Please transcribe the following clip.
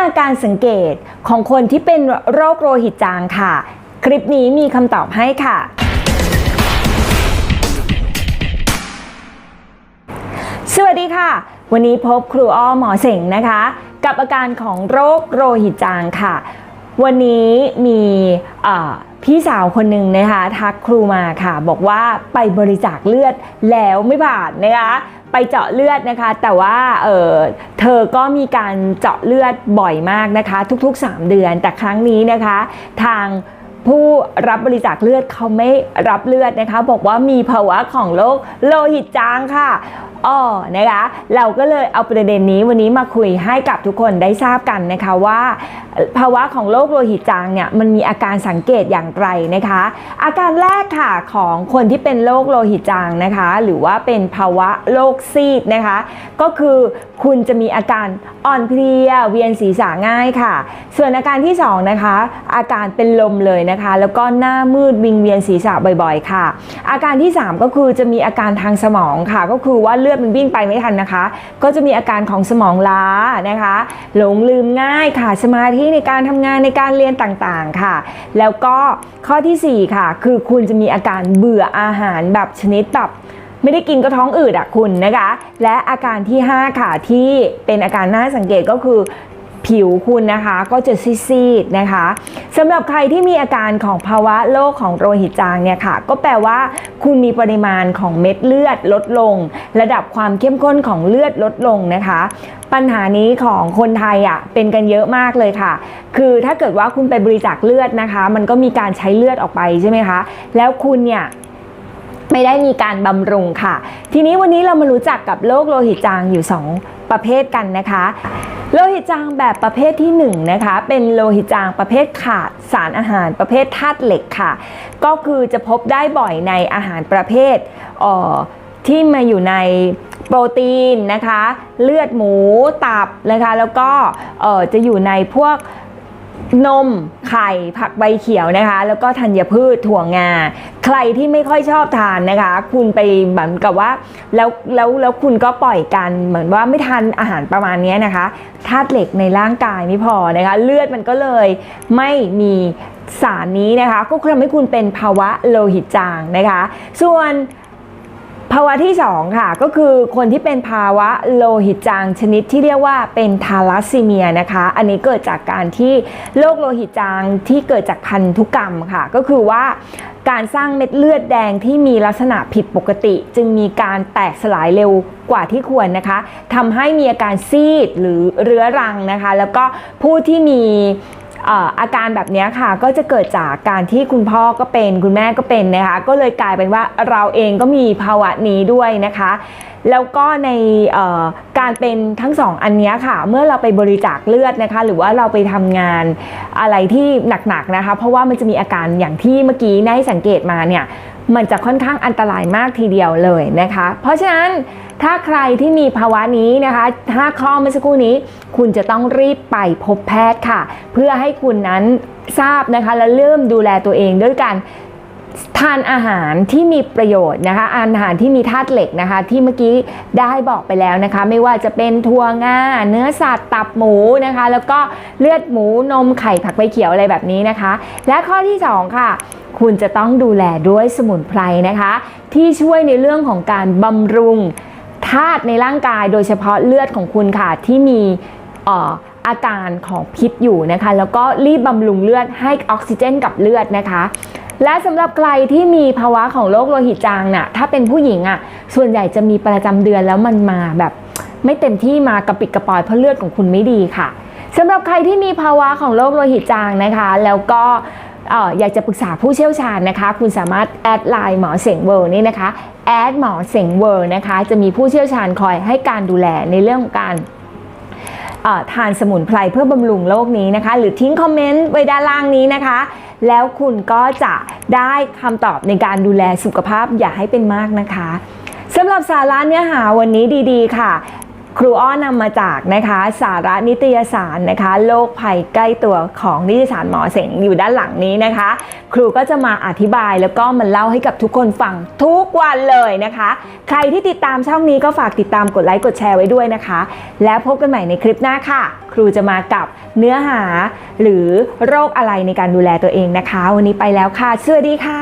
5การสังเกตของคนที่เป็นโรคโลหิตจางค่ะ คลิปนี้มีคำตอบให้ค่ะสวัสดีค่ะ วันนี้พบครูอ้อหมอเสงนะคะ กับอาการของโรคโลหิตจางค่ะ วันนี้มีพี่สาวคนหนึ่งนะคะ ทักครูมาค่ะ บอกว่าไปบริจาคเลือดแล้วไม่ผ่านนะคะ ไปเจาะเลือดนะคะ แต่ว่าเเธอก็มีการเจาะเลือดบ่อยมากนะคะ ทุกๆ 3 เดือน แต่ครั้งนี้นะคะ ทางผู้รับบริจาคเลือดเขาไม่รับเลือดนะคะ บอกว่ามีภาวะของโรคโลหิตจางค่ะ อ๋อนะคะเราก็เลยเอาประเด็นนี้วันนี้มาคุยให้กับทุกคนได้ทราบกันนะคะว่า ภาวะของโรคโลหิตจางเนี่ยมันมีอาการสังเกตอย่างไรนะคะ อาการแรกค่ะของคนที่เป็นโรคโลหิตจางนะคะ หรือว่าเป็นภาวะโรคซีดนะคะ ก็คือคุณจะมีอาการอ่อนเพลียเวียนศีรษะง่ายค่ะ ส่วนอาการที่สองนะคะอาการเป็นลมเลยนะคะ แล้วก็หน้ามืดวิงเวียนศีรษะบ่อยๆ ค่ะ อาการที่สามก็คือจะมีอาการทางสมองค่ะก็คือว่าเลือดมันวิ่งไปไม่ทันนะคะ ก็จะมีอาการของสมองล้านะคะ หลงลืมง่ายค่ะสมาธิในการทำงานในการเรียนต่างๆค่ะ แล้วก็ข้อทีสี่ 4 ค่ะ คือคุณจะมีอาการเบื่ออาหารแบบชนิดแบบไม่ได้กินก็ท้องอืดอะคุณนะคะ และอาการที่ 5 ค่ะที่เป็นอาการน่าสังเกตก็คือ ผิวคุณนะคะก็จะซีดๆนะคะสำหรับใครที่มีอาการของภาวะโรคของโลหิตจางเนี่ยค่ะ ก็แปลว่าคุณมีปริมาณของเม็ดเลือดลดลง ระดับความเข้มข้นของเลือดลดลงนะคะ ปัญหานี้ของคนไทยอะเป็นกันเยอะมากเลยค่ะ คือถ้าเกิดว่าคุณไปบริจาคเลือดนะคะ มันก็มีการใช้เลือดออกไปใช่ไหมคะ แล้วคุณเนี่ยไม่ได้มีการบำรุงค่ะ ทีนี้วันนี้เรามารู้จักกับโรคโลหิตจางอยู่ 2 ประเภทกันนะคะ โลหิตจางแบบประเภทที่1นะคะเป็นโลหิตจางประเภทขาดสารอาหารประเภทธาตุเหล็กค่ะ ก็คือจะพบได้บ่อยในอาหารประเภทเอ่อที่มาอยู่ในโปรตีนนะคะ เลือดหมูตับนะคะ แล้วก็เอ่อจะอยู่ในพวก นมไข่ผักใบเขียวนะคะ แล้วก็ธัญพืชถั่วงา ใครที่ไม่ค่อยชอบทานนะคะ คุณไปเหมือนกับว่าแล้วแล้วแล้วคุณก็ปล่อยกันเหมือนว่าไม่ทานอาหารประมาณนี้นะคะธาตุเหล็กในร่างกายไม่พอนะคะ เลือดมันก็เลยไม่มีสารนี้นะคะ ก็ทำให้คุณเป็นภาวะโลหิตจางนะคะ ส่วน ภาวะที่ 2 ค่ะ ก็คือคนที่เป็นภาวะโลหิตจางชนิดที่เรียกว่าเป็นทาลัสซีเมียนะคะ อันนี้เกิดจากการที่โรคโลหิตจางที่เกิดจากพันธุกรรมค่ะ ก็คือว่าการสร้างเม็ดเลือดแดงที่มีลักษณะผิดปกติ จึงมีการแตกสลายเร็วกว่าที่ควรนะคะทำให้มีอาการซีดหรือเรื้อรังนะคะ แล้วก็ผู้ที่มี อาการแบบนี้ค่ะก็จะเกิดจากการที่คุณพ่อก็เป็นคุณแม่ก็เป็นนะคะก็เลยกลายเป็นว่าเราเองก็มีภาวะนี้ด้วยนะคะ แล้วก็ในการเป็นทั้งสองอันนี้ค่ะ เมื่อเราไปบริจาคเลือดนะคะ หรือว่าเราไปทำงานอะไรที่หนักๆนะคะ เพราะว่ามันจะมีอาการอย่างที่เมื่อกี้ได้สังเกตมาเนี่ย มันจะค่อนข้างอันตรายมากทีเดียวเลยนะคะ เพราะฉะนั้นถ้าใครที่มีภาวะนี้นะคะถ้าข้อเมื่อสักครู่นี้ คุณจะต้องรีบไปพบแพทย์ค่ะ เพื่อให้คุณนั้นทราบนะคะและเริ่มดูแลตัวเองด้วยการ ทานอาหารที่มีประโยชน์นะคะ อาหารที่มีธาตุเหล็กนะคะ ที่เมื่อกี้ได้บอกไปแล้วนะคะ ไม่ว่าจะเป็นถั่วงาเนื้อสัตว์ตับหมูนะคะ แล้วก็เลือดหมูนมไข่ผักใบเขียวอะไรแบบนี้นะคะ และข้อที่สองค่ะ คุณจะต้องดูแลด้วยสมุนไพรนะคะ ที่ช่วยในเรื่องของการบำรุงธาตุในร่างกาย โดยเฉพาะเลือดของคุณค่ะที่มีอ่อ อาการของพิษอยู่นะคะ แล้วก็รีบบำรุงเลือดให้ออกซิเจนกับเลือดนะคะ และสำหรับใครที่มีภาวะของโรคโลหิตจางน่ะถ้าเป็นผู้หญิงอะส่วนใหญ่จะมีประจำเดือนแล้วมันมาแบบไม่เต็มที่มากระปิดกระปอยเพราะเลือดของคุณไม่ดีค่ะสำหรับใครที่มีภาวะของโรคโลหิตจางนะคะ แล้วก็ออยากจะปรึกษาผู้เชี่ยวชาญนะคะ คุณสามารถแอดไลน์หมอเสงเวิร์นี่นะคะแอดหมอเสงเวิร์นะคะ จะมีผู้เชี่ยวชาญคอยให้การดูแลในเรื่องของการ ทานสมุนไพรเพื่อบำรุงโรคนี้นะคะ หรือทิ้งคอมเมนต์ไว้ด้านล่างนี้นะคะ แล้วคุณก็จะได้คำตอบในการดูแลสุขภาพอย่าให้เป็นมากนะคะสำหรับสาระเนื้อหาวันนี้ดีๆ ค่ะ ครูอ้อนำมาจากนะคะสาระนิตยสารนะคะโรคภัยใกล้ตัวของนิตยสารหมอเสงอยู่ด้านหลังนี้นะคะ ครูก็จะมาอธิบายแล้วก็มาเล่าให้กับทุกคนฟังทุกวันเลยนะคะ ใครที่ติดตามช่องนี้ก็ฝากติดตามกดไลค์กดแชร์ไว้ด้วยนะคะ แล้วพบกันใหม่ในคลิปหน้าค่ะ ครูจะมากับเนื้อหาหรือโรคอะไรในการดูแลตัวเองนะคะ วันนี้ไปแล้วค่ะสวัสดีค่ะ